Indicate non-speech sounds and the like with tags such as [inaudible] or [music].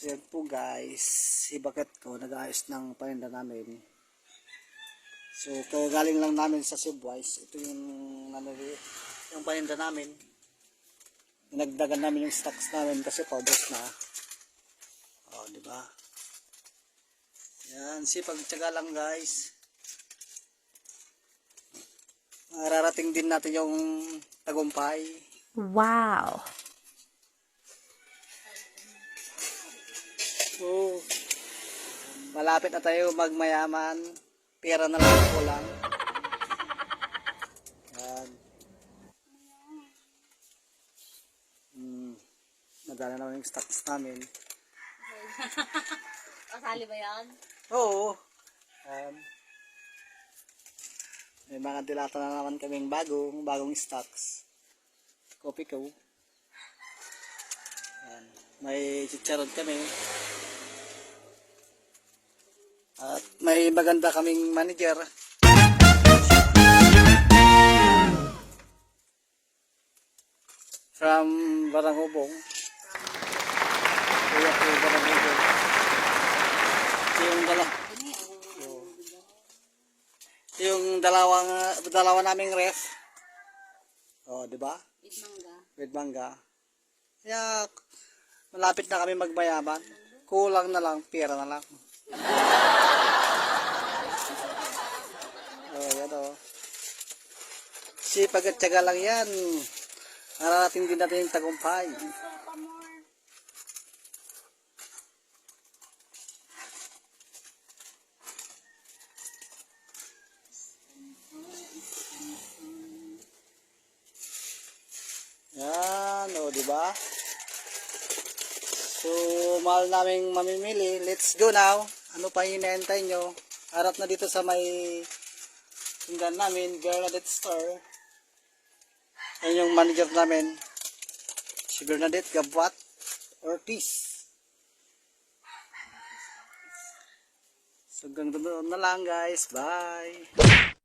So yan po guys, si Bakit ko nag-ayos ng paninda namin. So kagaling lang namin sa Sibwise, ito yung ano yung paninda namin. Nagdagan namin yung stocks namin kasi paubos na. Oh, di ba? Yan, sipag tiyaga lang guys. Mararating din natin yung tagumpay. Wow. Malapit na tayo magmayaman. Pera na lang ang kulang. Yan. Hmm. Nadala naman yung stocks namin. Kasali ba yan? Oo. Yan. May mga dilata na naman kaming bagong, bagong stocks. Kopi ko. Yan. May chicharon kami. At may maganda kaming manager. From Barangubong. Kuya ko Barangubong. Ito yung dala. Yung dalawang, dalawa naming ref. Oh, di ba? Itmangga. Red mangga. Kaya, malapit na kami magmayaman. Kulang na lang, pera na lang. [laughs] oh, yan oh. Sipag at tiyaga lang yan. Mararating din natin yung tagumpay. Yan, o, di ba? So, mahal naming mamimili. Let's go now. Ano pa yung inaantay nyo? Harap na dito sa may tindahan namin, Bernadette Store. Yan yung manager namin. Si Bernadette Gabwat Ortiz. So, hanggang doon na lang guys. Bye!